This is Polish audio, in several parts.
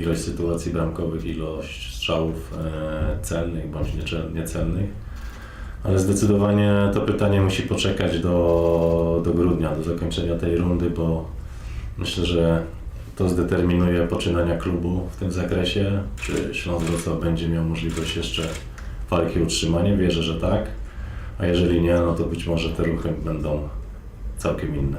ilość sytuacji bramkowych, ilość strzałów e, celnych bądź niecelnych. Ale zdecydowanie to pytanie musi poczekać do, do grudnia, do zakończenia tej rundy, bo myślę, że to zdeterminuje poczynania klubu w tym zakresie. Czy Śląsk Wrocław będzie miał możliwość jeszcze walki o utrzymanie? Wierzę, że tak. A jeżeli nie, no to być może te ruchy będą całkiem inne.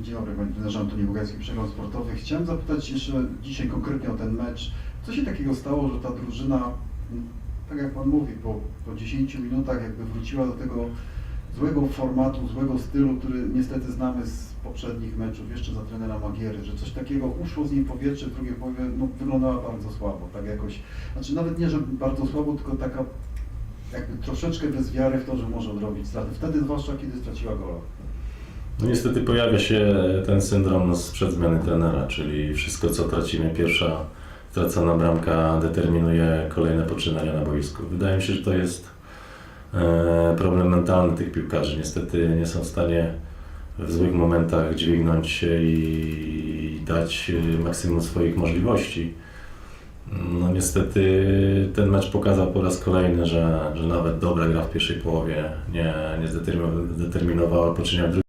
Dzień dobry, panie trenerze Antoni Bugajski, Przegląd Sportowy. Chciałem zapytać jeszcze dzisiaj konkretnie o ten mecz. Co się takiego stało, że ta drużyna, tak jak pan mówi, po, po 10 minutach jakby wróciła do tego złego formatu, złego stylu, który niestety znamy z poprzednich meczów, jeszcze za trenera Magiery, że coś takiego uszło z niej powietrze, w drugiej połowie no, wyglądała bardzo słabo, tak jakoś, znaczy nawet nie, że bardzo słabo, tylko taka jakby troszeczkę bez wiary w to, że może odrobić straty. Wtedy zwłaszcza, kiedy straciła gola. No niestety pojawia się ten syndrom sprzed zmiany trenera, czyli wszystko co tracimy, pierwsza stracona bramka determinuje kolejne poczynania na boisku. Wydaje mi się, że to jest e, problem mentalny tych piłkarzy. Niestety nie są w stanie w złych momentach dźwignąć się i dać e, maksimum swoich możliwości. No niestety ten mecz pokazał po raz kolejny, że, że nawet dobra gra w pierwszej połowie nie, nie zdeterminowa- zdeterminowała poczynienia w drugiej.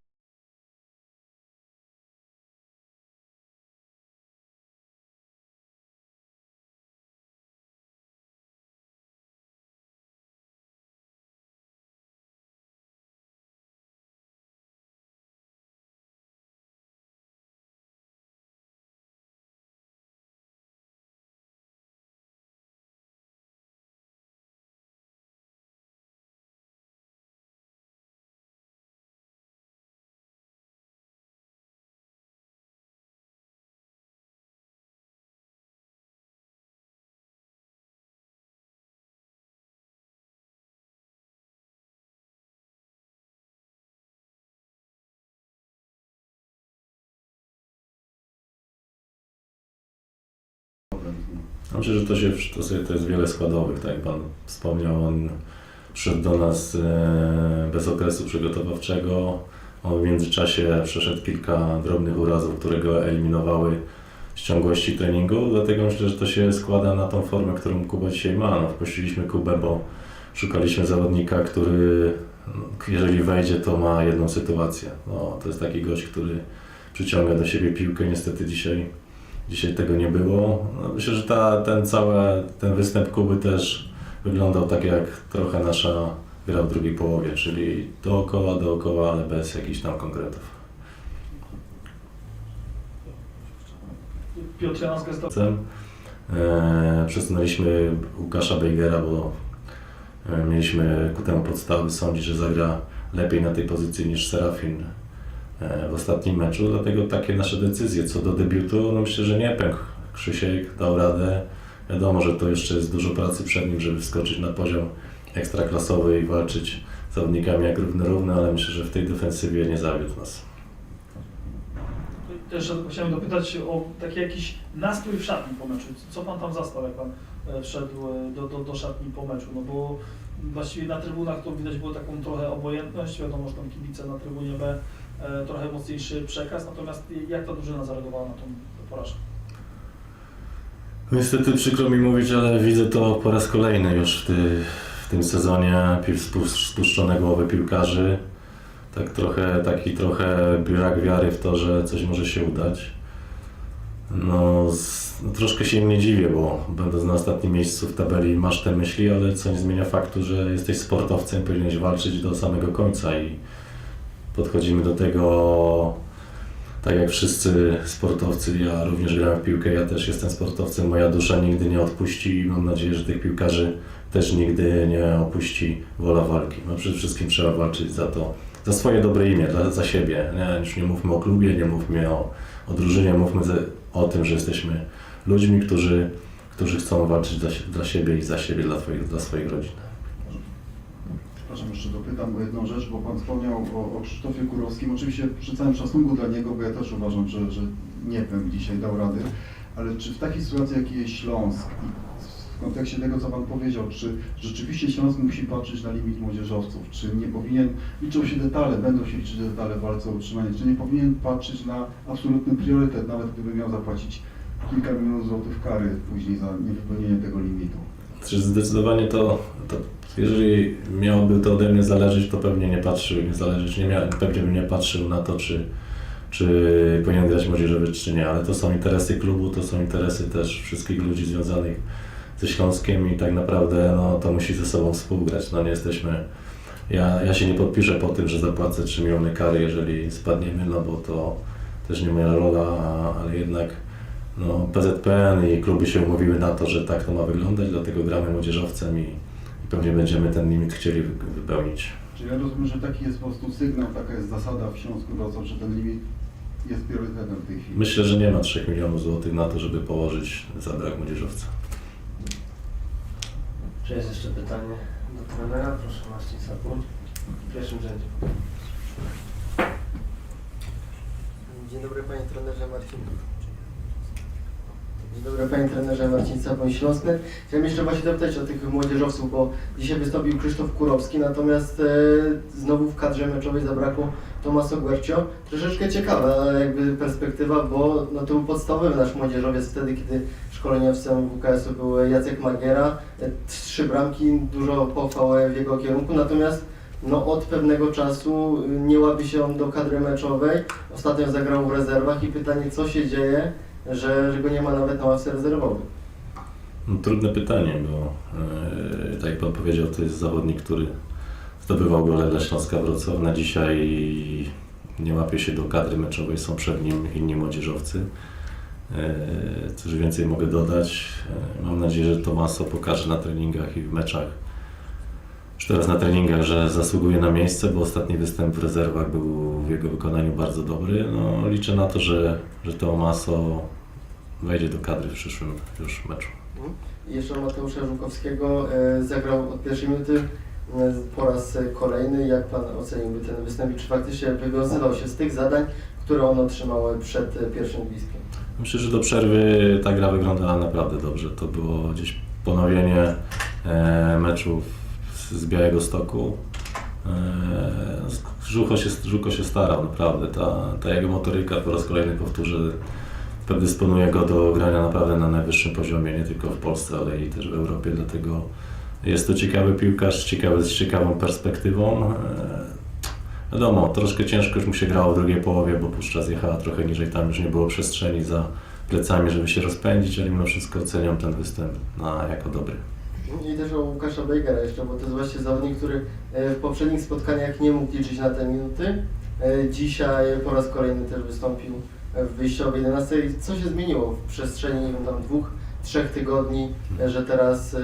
Myślę, że to, się, to, sobie, to jest wiele składowych, tak jak Pan wspomniał, on przyszedł do nas e, bez okresu przygotowawczego, on w międzyczasie przeszedł kilka drobnych urazów, które go eliminowały z ciągłości treningu, dlatego myślę, że to się składa na tą formę, którą Kuba dzisiaj ma. No, wpuściliśmy Kubę, bo szukaliśmy zawodnika, który no, jeżeli wejdzie, to ma jedną sytuację. No, to jest taki gość, który przyciąga do siebie piłkę, niestety dzisiaj Dzisiaj tego nie było. No, myślę, że ta, ten cały ten występ Kuby też wyglądał tak jak trochę nasza gra w drugiej połowie, czyli dookoła, dookoła, ale bez jakichś tam konkretów. Piotr Janowska. Cem, E, przesunęliśmy Łukasza Bejgera, bo e, mieliśmy ku temu podstawy sądzić, że zagra lepiej na tej pozycji niż Serafin w ostatnim meczu, dlatego takie nasze decyzje co do debiutu, no myślę, że nie pękł. Krzysiek dał radę. Wiadomo, że to jeszcze jest dużo pracy przed nim, żeby wskoczyć na poziom ekstraklasowy i walczyć z zawodnikami jak równy równy, ale myślę, że w tej defensywie nie zawiódł nas. Też chciałem dopytać o taki jakiś nastrój w szatni po meczu. Co Pan tam zastał, jak Pan e, wszedł e, do, do, do szatni po meczu? No bo właściwie na trybunach to widać było taką trochę obojętność, wiadomo, że tam kibice na trybunie B e, trochę mocniejszy przekaz, natomiast jak ta drużyna zareagowała na tą porażkę? Niestety przykro mi mówić, ale widzę to po raz kolejny już w, ty, w tym sezonie spuszczone głowy piłkarzy. Tak trochę, taki trochę brak wiary w to, że coś może się udać. No, z, no troszkę się im nie dziwię, bo będąc na ostatnim miejscu w tabeli masz te myśli, ale co nie zmienia faktu, że jesteś sportowcem, powinieneś walczyć do samego końca i podchodzimy do tego tak jak wszyscy sportowcy, ja również grałem w piłkę, ja też jestem sportowcem, moja dusza nigdy nie odpuści i mam nadzieję, że tych piłkarzy też nigdy nie opuści wola walki. No przede wszystkim trzeba walczyć za to, za swoje dobre imię, dla, za siebie. Nie, już nie mówmy o klubie, nie mówmy o, o drużynie, mówmy ze, o tym, że jesteśmy ludźmi, którzy, którzy chcą walczyć dla, dla siebie i za siebie, dla, twoich, dla swoich rodzin. Jeszcze dopytam o jedną rzecz, bo Pan wspomniał o, o Krzysztofie Kurowskim. Oczywiście przy całym szacunku dla niego, bo ja też uważam, że, że nie wiem, dzisiaj dał rady, ale czy w takiej sytuacji, jakiej jest Śląsk, w kontekście tego, co Pan powiedział, czy rzeczywiście Śląsk musi patrzeć na limit młodzieżowców, czy nie powinien, liczą się detale, będą się liczyć detale w walce o utrzymanie, czy nie powinien patrzeć na absolutny priorytet, nawet gdyby miał zapłacić kilka milionów złotych kary później za niewypełnienie tego limitu. Zdecydowanie to, to, jeżeli miałoby to ode mnie zależeć, to pewnie nie patrzył, nie zależeć, nie miał, pewnie bym nie patrzył na to, czy, czy powinien grać młodzieżowy, czy nie, ale to są interesy klubu, to są interesy też wszystkich ludzi związanych ze Śląskiem i tak naprawdę no, to musi ze sobą współgrać. No nie jesteśmy, ja, ja się nie podpiszę po tym, że zapłacę 3 miliony kary, jeżeli spadniemy, no bo to też nie moja rola, ale jednak no, PZPN i kluby się umówiły na to, że tak to ma wyglądać, dlatego gramy młodzieżowcem i, i pewnie będziemy ten limit chcieli wy- wypełnić. Czyli ja rozumiem, że taki jest po prostu sygnał, taka jest zasada w Śląsku Wrocław, że ten limit jest priorytetem w tej chwili. Myślę, że nie ma 3 milionów złotych na to, żeby położyć za brak młodzieżowca. Czy jest jeszcze pytanie do trenera? Proszę Marcin Sapuń. W pierwszym rzędzie. Dzień dobry panie trenerze Marcin. Dobry panie trenerze Marcin Sapoń Śląsknet. Chciałem jeszcze właśnie dopytać o tych młodzieżowców, bo dzisiaj wystąpił Krzysztof Kurowski, natomiast e, znowu w kadrze meczowej zabrakło Tomaso Guercio. Troszeczkę ciekawa jakby perspektywa, bo no, to był podstawowy nasz młodzieżowiec wtedy, kiedy szkoleniowcem WKS-u był Jacek Magiera. E, Trzy bramki, dużo pochwał w jego kierunku, natomiast no, od pewnego czasu nie łapi się on do kadry meczowej. Ostatnio zagrał w rezerwach i pytanie, co się dzieje, że, że go nie ma nawet na ławce rezerwowej. No, trudne pytanie, bo e, tak jak Pan powiedział, to jest zawodnik, który zdobywał gole dla Śląska Wrocław. Na dzisiaj nie łapie się do kadry meczowej, są przed nim inni młodzieżowcy. Coś więcej mogę dodać. E, Mam nadzieję, że Tomaso pokaże na treningach i w meczach, już teraz na treningach, że zasługuje na miejsce, bo ostatni występ w rezerwach był w jego wykonaniu bardzo dobry. No, liczę na to, że, że Tomaso wejdzie do kadry w przyszłym już meczu. I jeszcze Mateusza Żukowskiego e, zagrał od pierwszej minuty e, po raz kolejny. Jak Pan oceniłby ten występ i czy faktycznie wywiązywał się z tych zadań, które on otrzymał przed pierwszym gwizdkiem? Myślę, że do przerwy ta gra wyglądała naprawdę dobrze. To było gdzieś ponowienie e, meczu z, z Białego Stoku. E, Żuko, się, Żuko się starał, naprawdę. Ta, ta jego motoryka, po raz kolejny powtórzę, predysponuje go do grania naprawdę na najwyższym poziomie, nie tylko w Polsce, ale i też w Europie. Dlatego jest to ciekawy piłkarz, ciekawy, z ciekawą perspektywą. E, Wiadomo, troszkę ciężko już mu się grało w drugiej połowie, bo puszcza zjechała trochę niżej, tam już nie było przestrzeni za plecami, żeby się rozpędzić, ale mimo wszystko oceniam ten występ na, jako dobry. I też o Łukasza Bejgera jeszcze, bo to jest właśnie zawodnik, który e, w poprzednich spotkaniach nie mógł liczyć na te minuty. E, Dzisiaj po raz kolejny też wystąpił w wyjściowej 11. Co się zmieniło w przestrzeni, nie wiem, tam dwóch, trzech tygodni, e, że teraz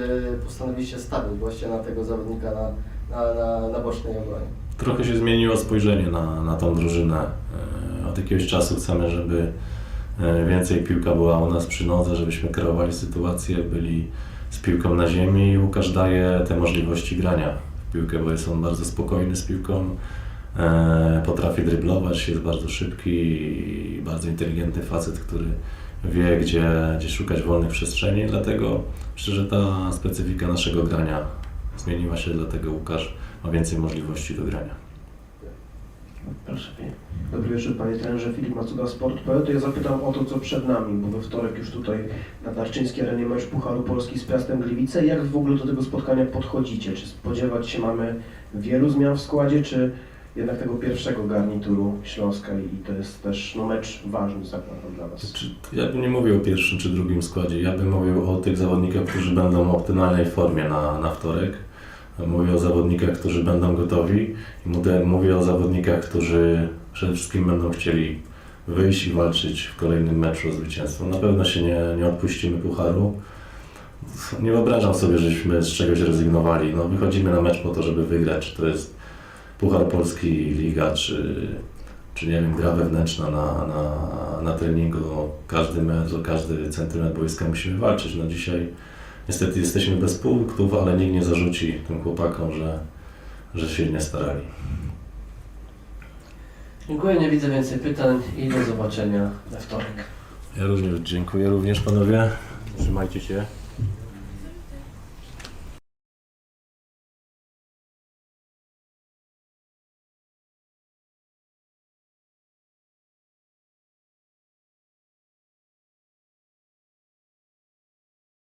postanowiliście stawić właśnie na tego zawodnika na, na, na, na bocznej obronie? Trochę się zmieniło spojrzenie na, na tą drużynę. Od jakiegoś czasu chcemy, żeby więcej piłka była u nas przy nodze, żebyśmy kreowali sytuację, byli z piłką na ziemi i Łukasz daje te możliwości grania w piłkę, bo jest on bardzo spokojny z piłką, e, potrafi dryblować, jest bardzo szybki i bardzo inteligentny facet, który wie, gdzie, gdzie szukać wolnych przestrzeni, dlatego że ta specyfika naszego grania zmieniła się, dlatego Łukasz ma więcej możliwości do grania. Proszę Panie. Dobry wieczór Panie trenerze, Filip Macuda Sport.pl. To ja zapytam o to, co przed nami, bo we wtorek już tutaj na Tarczyńskiej Arenie mecz Pucharu Polski z Piastem Gliwice. Jak w ogóle do tego spotkania podchodzicie? Czy spodziewać się mamy wielu zmian w składzie, czy jednak tego pierwszego garnituru Śląska i to jest też no, mecz ważny zakładam dla Was? Ja bym nie mówił o pierwszym czy drugim składzie, ja bym mówił o tych zawodnikach, którzy będą w optymalnej formie na, na wtorek. Mówię o zawodnikach, którzy będą gotowi i mówię o zawodnikach, którzy przede wszystkim będą chcieli wyjść i walczyć w kolejnym meczu o zwycięstwo. Na pewno się nie, nie odpuścimy pucharu. Nie wyobrażam sobie, żeśmy z czegoś rezygnowali. No, wychodzimy na mecz po to, żeby wygrać. Czy to jest Puchar Polski, Liga, czy, czy nie wiem, gra wewnętrzna na, na, na treningu. No, każdy mecz, o każdy centymetr boiska musimy walczyć. No, dzisiaj niestety jesteśmy bez punktów, ale nikt nie zarzuci tym chłopakom, że, że się nie starali. Dziękuję, nie widzę więcej pytań i do zobaczenia we wtorek. Ja również dziękuję również panowie. Trzymajcie się.